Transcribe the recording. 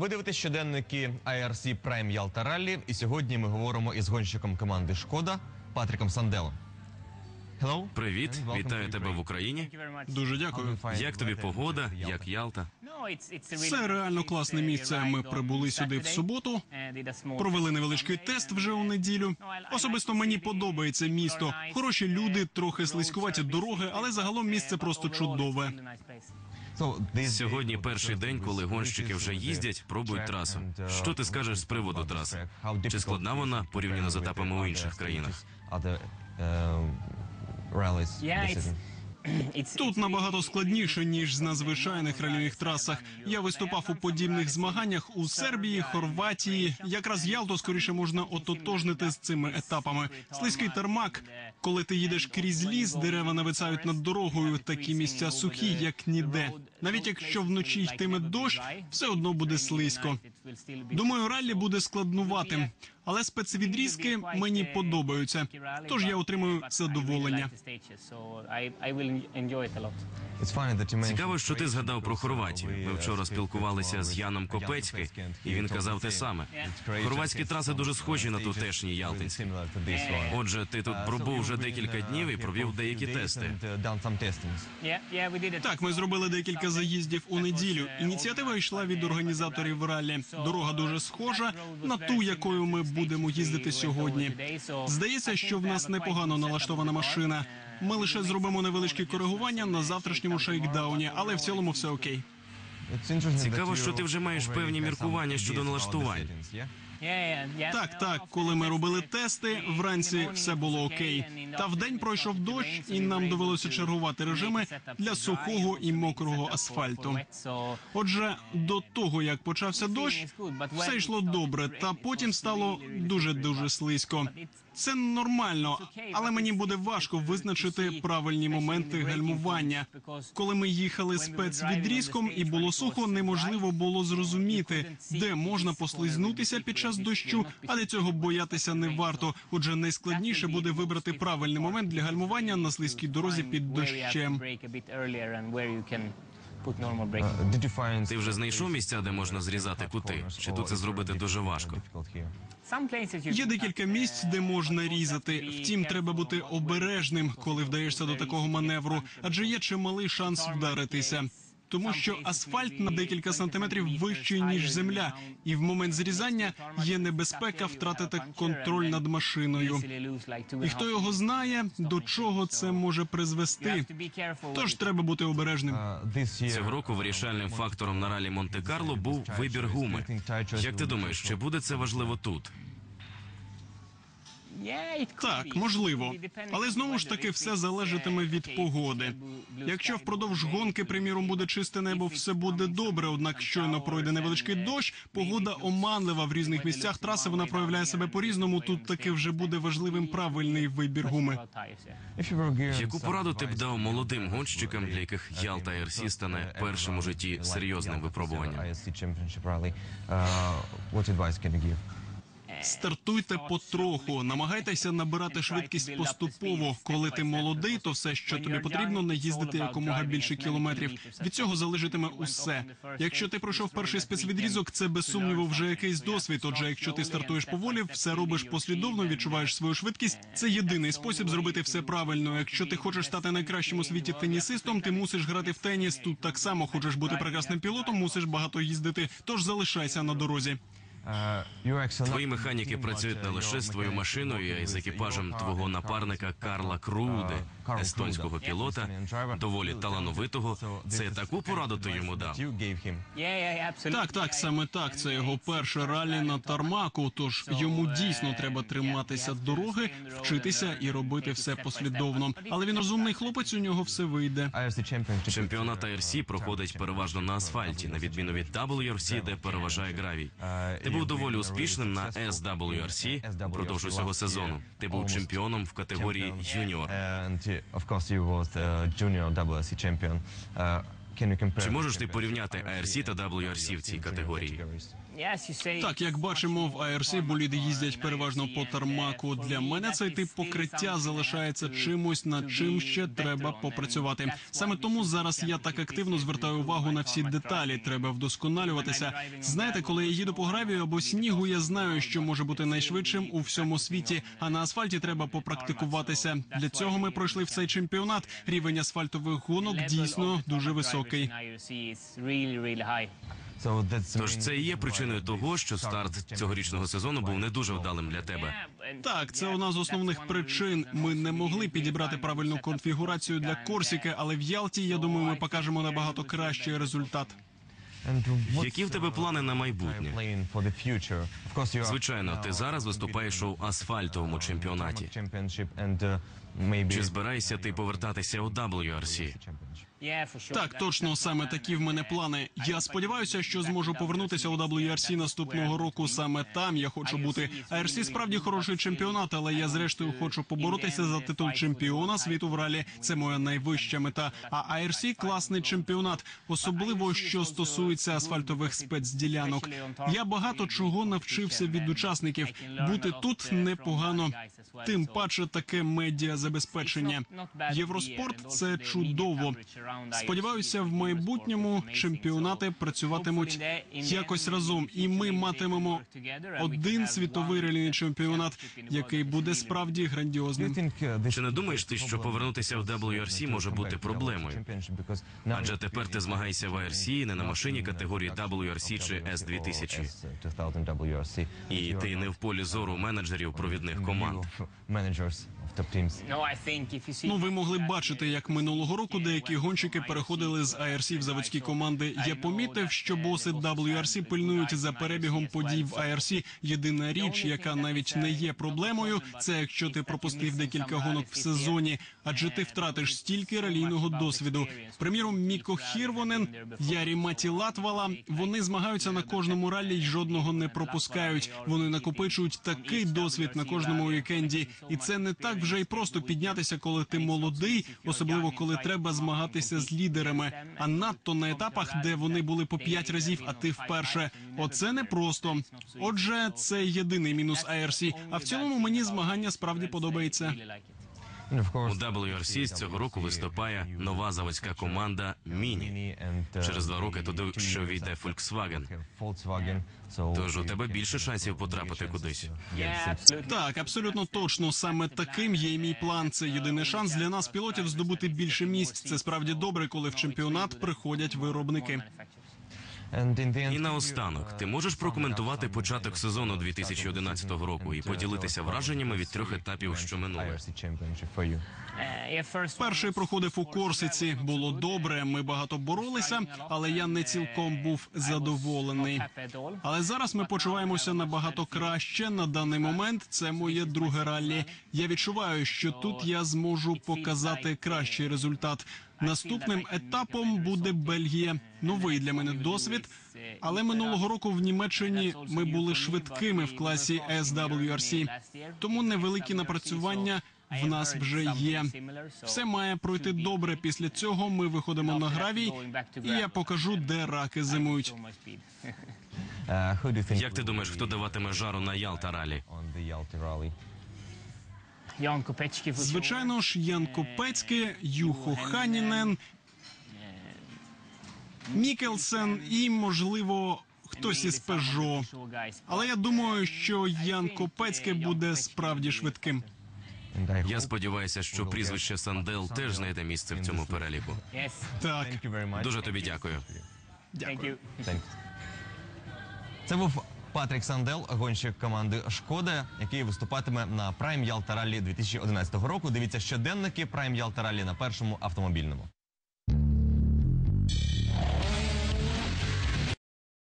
Ви дивитесь щоденники IRC Prime Ялта Раллі, і сьогодні ми говоримо із гонщиком команди Шкода Патріком Санделом. Привіт, вітаю тебе в Україні. Дуже дякую. Як тобі погода? Як Ялта? Це реально класне місце. Ми прибули сюди в суботу. Провели невеличкий тест вже у неділю. Особисто мені подобається місто. Хороші люди, трохи слизькуваті дороги, але загалом місце просто чудове. Сьогодні перший день, коли гонщики вже їздять, пробують трасу. Що ти скажеш з приводу траси? Чи складна вона порівняно з етапами у інших країнах? Тут набагато складніше ніж на звичайних ралійних трасах. Я виступав у подібних змаганнях у Сербії, Хорватії. Якраз Ялту скоріше можна ототожнити з цими етапами. Слизький тармак. Коли ти їдеш крізь ліс, дерева нависають над дорогою. Такі місця сухі, як ніде. Навіть якщо вночі йтиме дощ, все одно буде слизько. Думаю, раллі буде складнуватим, але спецвідрізки мені подобаються. Тож я отримую задоволення. Цікаво, що ти згадав про Хорватію. Ми вчора спілкувалися з Яном Копецьки, і він казав те саме. Хорватські траси дуже схожі на тутешні ялтинські. Отже, ти тут пробув вже декілька днів і провів деякі тести. Так, ми зробили декілька заїздів у неділю. Ініціатива йшла від організаторів раллі. Дорога дуже схожа на ту, якою ми будемо їздити сьогодні. Здається, що в нас непогано налаштована машина. Ми лише зробимо невеличкі коригування на завтрашньому шейкдауні, але в цілому все окей. Цікаво, що ти вже маєш певні міркування щодо налаштувань. Так, так, коли ми робили тести, вранці все було окей. Та вдень пройшов дощ, і нам довелося чергувати режими для сухого і мокрого асфальту. Отже, до того як почався дощ, все йшло добре, та потім стало дуже дуже слизько. Це нормально, але мені буде важко визначити правильні моменти гальмування. Коли ми їхали спецвідрізком і було сухо, неможливо було зрозуміти, де можна послизнутися під час дощу, але цього боятися не варто. Отже, найскладніше буде вибрати правильний момент для гальмування на слизькій дорозі під дощем. Did Ти вже знайшов місця, де можна зрізати кути? Чи тут це зробити дуже важко? Є декілька місць, де можна різати. Втім, треба бути обережним, коли вдаєшся до такого маневру, адже є чималий шанс вдаритися. Тому що асфальт на декілька сантиметрів вищий ніж земля, і в момент зрізання є небезпека втратити контроль над машиною. І хто його знає, до чого це може призвести. Тож треба бути обережним. Uh, Цього року вирішальним фактором на ралі Монте-Карло був вибір гуми. Як ти думаєш, чи буде це важливо тут? Так, можливо, але знову ж таки все залежатиме від погоди. Якщо впродовж гонки, приміром, буде чисте небо, все буде добре. Однак щойно пройде невеличкий дощ, погода оманлива в різних місцях траси. Вона проявляє себе по-різному. Тут таки вже буде важливим правильний вибір гуми. Яку пораду ти б дав молодим гонщикам, для яких Ялта РС стане першим у житті серйозним випробуванням? Стартуйте потроху, намагайтеся набирати швидкість поступово. Коли ти молодий, то все, що тобі потрібно, не їздити якомога більше кілометрів. Від цього залежатиме усе. Якщо ти пройшов перший спецвідрізок, це без сумніву вже якийсь досвід. Отже, якщо ти стартуєш поволі, все робиш послідовно, відчуваєш свою швидкість. Це єдиний спосіб зробити все правильно. Якщо ти хочеш стати найкращим у світі тенісистом, ти мусиш грати в теніс. Тут так само хочеш бути прекрасним пілотом, мусиш багато їздити. Тож залишайся на дорозі. Твої механіки працюють не лише з твоєю машиною, а й з екіпажем твого напарника Карла Круди, естонського пілота, доволі талановитого. Це таку пораду ти йому дав. Так, так, саме так. Це його перше ралі на тармаку. Тож йому дійсно треба триматися дороги, вчитися і робити все послідовно. Але він розумний хлопець, у нього все вийде. Чемпіонат IRC проходить переважно на асфальті, на відміну від WRC, де переважає гравій. Ти був доволі успішним на SWRC упродовж усього сезону. Ти був чемпіоном в категорії юніор. Uh, of course you was the junior WRC champion. Uh, can you compare? Чи можеш ти порівняти ARC та WRC в цій категорії? Так, як бачимо, в ARC боліди їздять переважно по тармаку. Для мене цей тип покриття залишається чимось, над чим ще треба попрацювати. Саме тому зараз я так активно звертаю увагу на всі деталі. Треба вдосконалюватися. Знаєте, коли я їду по гравію або снігу, я знаю, що може бути найшвидшим у всьому світі. А на асфальті треба попрактикуватися. Для цього ми пройшли в цей чемпіонат. Рівень асфальтових гонок дійсно дуже високий. Тож це і є причиною того, що старт цьогорічного сезону був не дуже вдалим для тебе. Так, це одна з основних причин. Ми не могли підібрати правильну конфігурацію для Корсіки, але в Ялті, я думаю, ми покажемо набагато кращий результат. Які в тебе плани на майбутнє? Звичайно, ти зараз виступаєш у асфальтовому чемпіонаті. Чи збираєшся ти повертатися у WRC? Так, точно саме такі в мене плани. Я сподіваюся, що зможу повернутися у WRC наступного року. Саме там я хочу бути. ARC справді хороший чемпіонат, але я зрештою хочу поборотися за титул чемпіона світу в ралі. Це моя найвища мета. А ARC – класний чемпіонат, особливо що стосується асфальтових спецділянок. Я багато чого навчився від учасників. Бути тут непогано. Тим паче таке медіа забезпечення. Євроспорт це чудово. Сподіваюся, в майбутньому чемпіонати працюватимуть якось разом, і ми матимемо один світовий релійний чемпіонат, який буде справді грандіозним. Чи не думаєш ти, що повернутися в WRC може бути проблемою? Адже тепер ти змагаєшся в ARC, не на машині категорії WRC чи S2000. S2000 І ти не в полі зору менеджерів провідних команд. managers. Ну, ви могли б бачити, як минулого року деякі гонщики переходили з ARC в заводські команди. Я помітив, що боси WRC пильнують за перебігом подій в ARC. Єдина річ, яка навіть не є проблемою, це якщо ти пропустив декілька гонок в сезоні, адже ти втратиш стільки ралійного досвіду. Приміром, Міко Хірвонен, Ярі Маті Латвала. Вони змагаються на кожному ралі й жодного не пропускають. Вони накопичують такий досвід на кожному вікенді, і це не так вже й просто піднятися, коли ти молодий, особливо коли треба змагатися з лідерами. А надто на етапах, де вони були по п'ять разів, а ти вперше. Оце не просто. Отже, це єдиний мінус ARC. А в цілому мені змагання справді подобається. У WRC з цього року виступає нова заводська команда Міні. Через два роки туди що війде. Volkswagen. Volkswagen. Тож у тебе більше шансів потрапити кудись. Так, абсолютно точно. Саме таким є і мій план. Це єдиний шанс для нас, пілотів, здобути більше місць. Це справді добре, коли в чемпіонат приходять виробники. І наостанок, ти можеш прокоментувати початок сезону 2011 року і поділитися враженнями від трьох етапів, що минули. Перший проходив у Корсиці. Було добре. Ми багато боролися, але я не цілком був задоволений. Але зараз ми почуваємося набагато краще. На даний момент це моє друге раллі. Я відчуваю, що тут я зможу показати кращий результат. Наступним етапом буде Бельгія. Новий для мене досвід. Але минулого року в Німеччині ми були швидкими в класі SWRC. Тому невеликі напрацювання в нас вже є. Все має пройти добре. Після цього ми виходимо на гравій, і я покажу, де раки зимують. Think Як ти думаєш, хто даватиме жару на Ялта ралі? Звичайно ж, Ян Копецьке, Юхо Ханінен, Мікелсен і, можливо, хтось із Пежо. Але я думаю, що Ян Копецьке буде справді швидким. Я сподіваюся, що прізвище Сандел теж знайде місце в цьому переліку. Так. Дуже тобі дякую. дякую. Це був Патрік Сандел, гонщик команди Шкода, який виступатиме на Prime Ялта Ралі 2011 року. Дивіться щоденники Prime Ялта Ралі на першому автомобільному.